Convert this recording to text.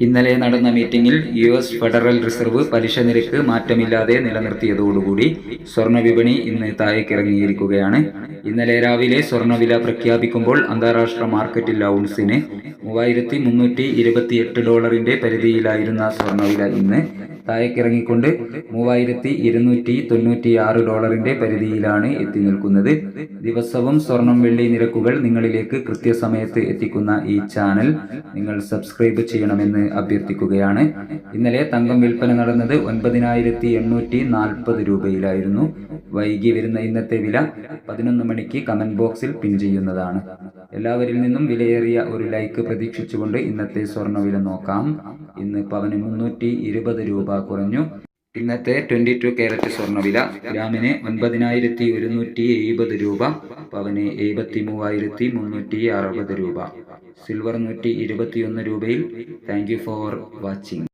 ഇന്നലെ നടന്ന മീറ്റിംഗിൽ യു എസ് ഫെഡറൽ റിസർവ് പലിശ നിരക്ക് മാറ്റമില്ലാതെ നിലനിർത്തിയതോടുകൂടി സ്വർണ വിപണി ഇന്ന് താഴേക്കിറങ്ങിയിരിക്കുകയാണ്. ഇന്നലെ രാവിലെ സ്വർണവില പ്രഖ്യാപിക്കുമ്പോൾ അന്താരാഷ്ട്ര മാർക്കറ്റിൽ ഔൺസിന് മൂവായിരത്തി മുന്നൂറ്റി ഇരുപത്തിയെട്ട് ഡോളറിന്റെ പരിധിയിലായിരുന്ന സ്വർണവില ഇന്ന് താഴേക്കിറങ്ങിക്കൊണ്ട് മൂവായിരത്തി ഇരുന്നൂറ്റി തൊണ്ണൂറ്റി ആറ് ഡോളറിന്റെ പരിധിയിലാണ് എത്തി നിൽക്കുന്നത്. ദിവസവും സ്വർണം വെള്ളി നിരക്കുകൾ നിങ്ങളിലേക്ക് കൃത്യസമയത്ത് എത്തിക്കുന്ന ഈ ചാനൽ നിങ്ങൾ സബ്സ്ക്രൈബ് ചെയ്യണമെന്ന് അഭ്യർത്ഥിക്കുകയാണ്. ഇന്നലെ തങ്കം വിൽപ്പന നടന്നത് ഒൻപതിനായിരത്തി എണ്ണൂറ്റി നാൽപ്പത് രൂപയിലായിരുന്നു. വൈകി വരുന്ന ഇന്നത്തെ വില പതിനൊന്ന് മണിക്ക് കമന്റ് ബോക്സിൽ പിൻ ചെയ്യുന്നതാണ്. എല്ലാവരിൽ നിന്നും വിലയേറിയ ഒരു ലൈക്ക് പ്രതീക്ഷിച്ചുകൊണ്ട് ഇന്നത്തെ സ്വർണവില നോക്കാം. ഇന്ന് പവന് മുന്നൂറ്റി ഇരുപത് രൂപ കുറഞ്ഞു. ഇന്നത്തെ ട്വന്റി ടു കാരറ്റ് സ്വർണവില ഗ്രാമിന് ഒൻപതിനായിരത്തി ഒരുന്നൂറ്റി എഴുപത് രൂപ പവന് എഴുപത്തി മൂവായിരത്തി മുന്നൂറ്റി അറുപത് രൂപ. സിൽവർ നൂറ്റി ഇരുപത്തിയൊന്ന് രൂപയിൽ. Thank you for watching.